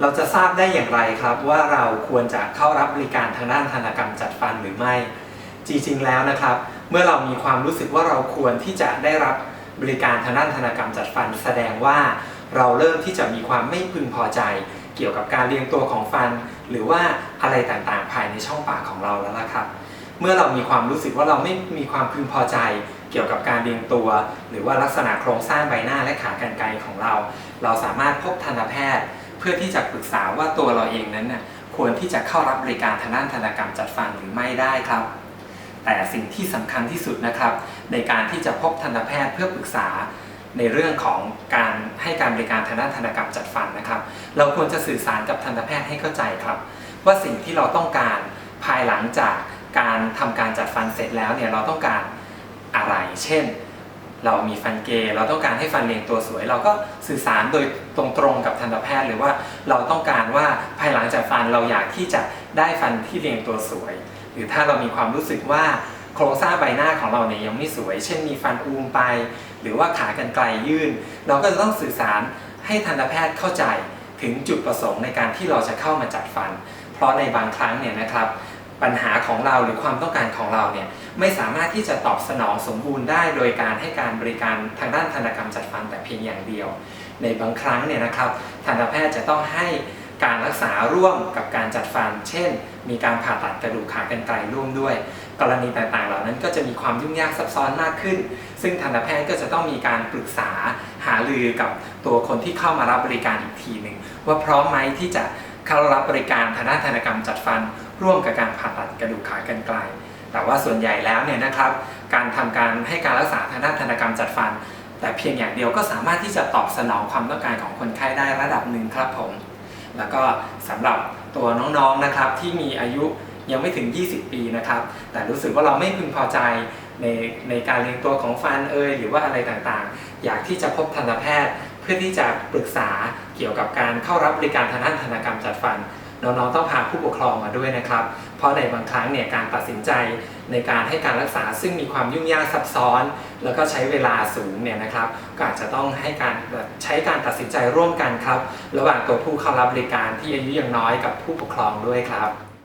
เราจะทราบได้อย่างไรครับว่าเราควรจะเข้ารับบริการทางด้านธนกรรมจัดฟันหรือไม่ จริงๆแล้วนะครับ เมื่อเรามีความรู้สึกว่าเราควรที่จะได้รับบริการทางด้านธนกรรมจัดฟัน แสดงว่าเราเริ่มที่จะมีความไม่พึงพอใจ เกี่ยวกับการเรียงตัวของฟัน หรือว่าอะไรต่างๆ ภายในช่องปากของเราแล้วล่ะครับ เมื่อเรามีความรู้สึกว่าเราไม่มีความพึงพอใจเกี่ยวกับการเรียงตัว หรือว่าลักษณะโครงสร้างใบหน้าและขากรรไกรของเรา เราสามารถพบทันตแพทย์ เพื่อที่จะปรึกษาว่าตัวเราเองนั้นน่ะควรที่จะเข้ารับบริการทางด้านธนกรรมจัดฟันหรือไม่ได้ครับ แต่สิ่งที่สำคัญที่สุดนะครับ ในการที่จะพบทันตแพทย์เพื่อปรึกษาในเรื่องของการให้การบริการทางด้านธนกรรมจัดฟันนะครับ เราควรจะสื่อสารกับทันตแพทย์ให้เข้าใจครับ ว่าสิ่งที่เราต้องการภายหลังจากการทำการจัดฟันเสร็จแล้วเนี่ยเราต้องการอะไร เช่น เรามีฟันเกย์เราต้องการให้ฟันเรียงตัวสวย เราก็สื่อสารโดยตรงๆกับทันตแพทย์หรือว่าเราต้องการว่าภายหลังจากฟันเราอยากที่จะได้ฟันที่เรียงตัวสวย หรือถ้าเรามีความรู้สึกว่าโครงสร้างใบหน้าของเราเนี่ยยังไม่สวย เช่นมีฟันอูมไป หรือว่าขากรรไกรยื่น เราก็จะต้องสื่อสารให้ทันตแพทย์เข้าใจถึงจุดประสงค์ในการที่เราจะเข้ามาจัดฟัน เพราะในบางครั้งเนี่ยนะครับ ปัญหาของเราหรือความต้องการของเราเนี่ยไม่สามารถที่จะตอบสนองสมบูรณ์ได้ โดยการให้การบริการทางด้านทันตกรรมจัดฟันแต่เพียงอย่างเดียว ในบางครั้งเนี่ยนะครับทันตแพทย์จะต้องให้การรักษาร่วมกับการจัดฟัน เช่น มีการผ่าตัดกระดูกขากรรไกรร่วมด้วย กรณีต่างๆ เหล่านั้นก็จะมีความยุ่งยากซับซ้อนมากขึ้น ซึ่งทันตแพทย์ก็จะต้องมีการปรึกษาหารือกับตัวคนที่เข้ามารับบริการอีกทีหนึ่งว่าพร้อมไหมที่จะเข้ารับบริการทางด้านทันตกรรมจัดฟัน ร่วมกับการผ่าตัดกระดูกขากรรไกรแต่ว่าส่วนใหญ่แล้วเนี่ยนะครับ การทำการให้การรักษาทางด้านทันกรรมจัดฟัน แต่เพียงอย่างเดียวก็สามารถที่จะตอบสนองความต้องการของคนไข้ได้ระดับหนึ่งครับผม แล้วก็สำหรับตัวน้องๆนะครับที่มีอายุยังไม่ถึง 20 ปีนะครับ แต่รู้สึกว่าเราไม่พึงพอใจในในการเรียงตัวของฟันเอยหรือว่าอะไรต่างๆ อยากที่จะพบทันตแพทย์ เพื่อที่จะปรึกษาเกี่ยวกับการเข้ารับบริการทางด้านทันกรรมจัดฟัน น้องๆต้องพาผู้ปกครองมาด้วยนะครับ เพราะในบางครั้งเนี่ยการตัดสินใจในการให้การรักษาซึ่งมีความยุ่งยากซับซ้อน แล้วก็ใช้เวลาสูงเนี่ยนะครับก็อาจจะต้องให้การใช้การตัดสินใจร่วมกันครับ ระหว่างตัวผู้เข้ารับบริการที่อายุยังน้อยกับผู้ปกครองด้วยครับ